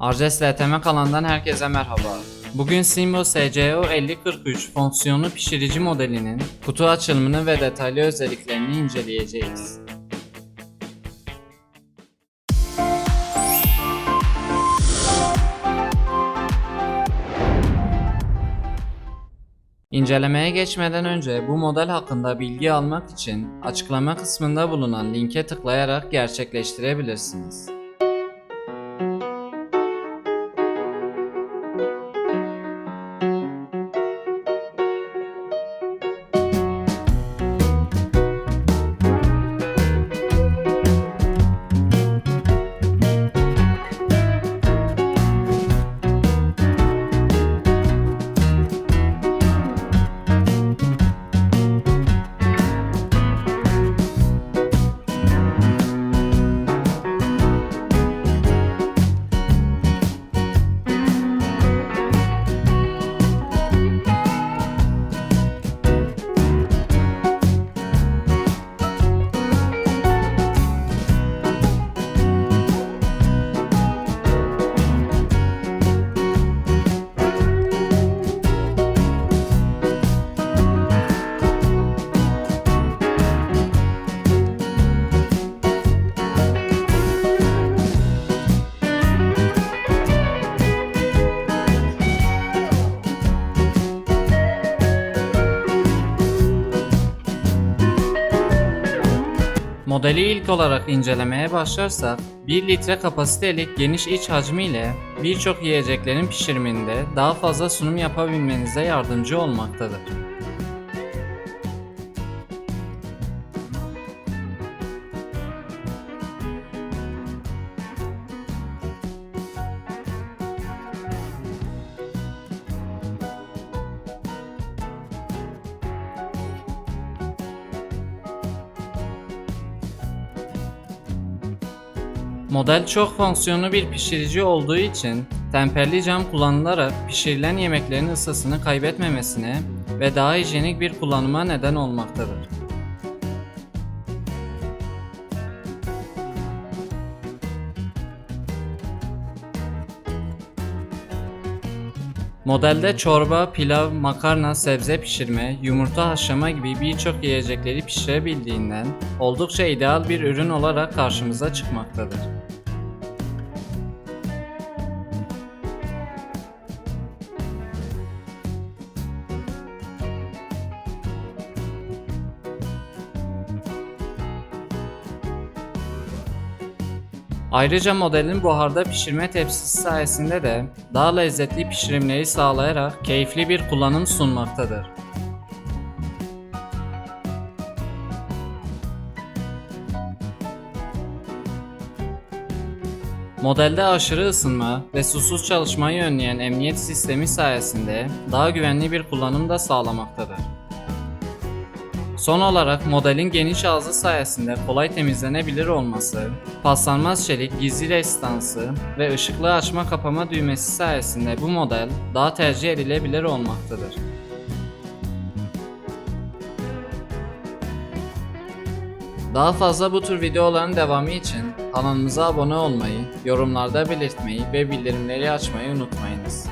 Arces LTM kanalından herkese merhaba. Bugün Simbo SCO 5043 fonksiyonlu pişirici modelinin kutu açılımını ve detaylı özelliklerini inceleyeceğiz. İncelemeye geçmeden önce bu model hakkında bilgi almak için açıklama kısmında bulunan linke tıklayarak gerçekleştirebilirsiniz. Modeli ilk olarak incelemeye başlarsak 1 litre kapasitelik geniş iç hacmiyle birçok yiyeceklerin pişiriminde daha fazla sunum yapabilmenize yardımcı olmaktadır. Model çok fonksiyonlu bir pişirici olduğu için temperli cam kullanılarak pişirilen yemeklerin ısısını kaybetmemesine ve daha hijyenik bir kullanıma neden olmaktadır. Modelde çorba, pilav, makarna, sebze pişirme, yumurta haşlama gibi birçok yiyecekleri pişirebildiğinden oldukça ideal bir ürün olarak karşımıza çıkmaktadır. Ayrıca modelin buharda pişirme tepsisi sayesinde de daha lezzetli pişirimleri sağlayarak keyifli bir kullanım sunmaktadır. Modelde aşırı ısınma ve susuz çalışmayı önleyen emniyet sistemi sayesinde daha güvenli bir kullanım da sağlamaktadır. Son olarak modelin geniş ağzı sayesinde kolay temizlenebilir olması, paslanmaz çelik gizli rezistansı ve ışıklı açma kapama düğmesi sayesinde bu model daha tercih edilebilir olmaktadır. Daha fazla bu tür videoların devamı için kanalımıza abone olmayı, yorumlarda belirtmeyi ve bildirimleri açmayı unutmayınız.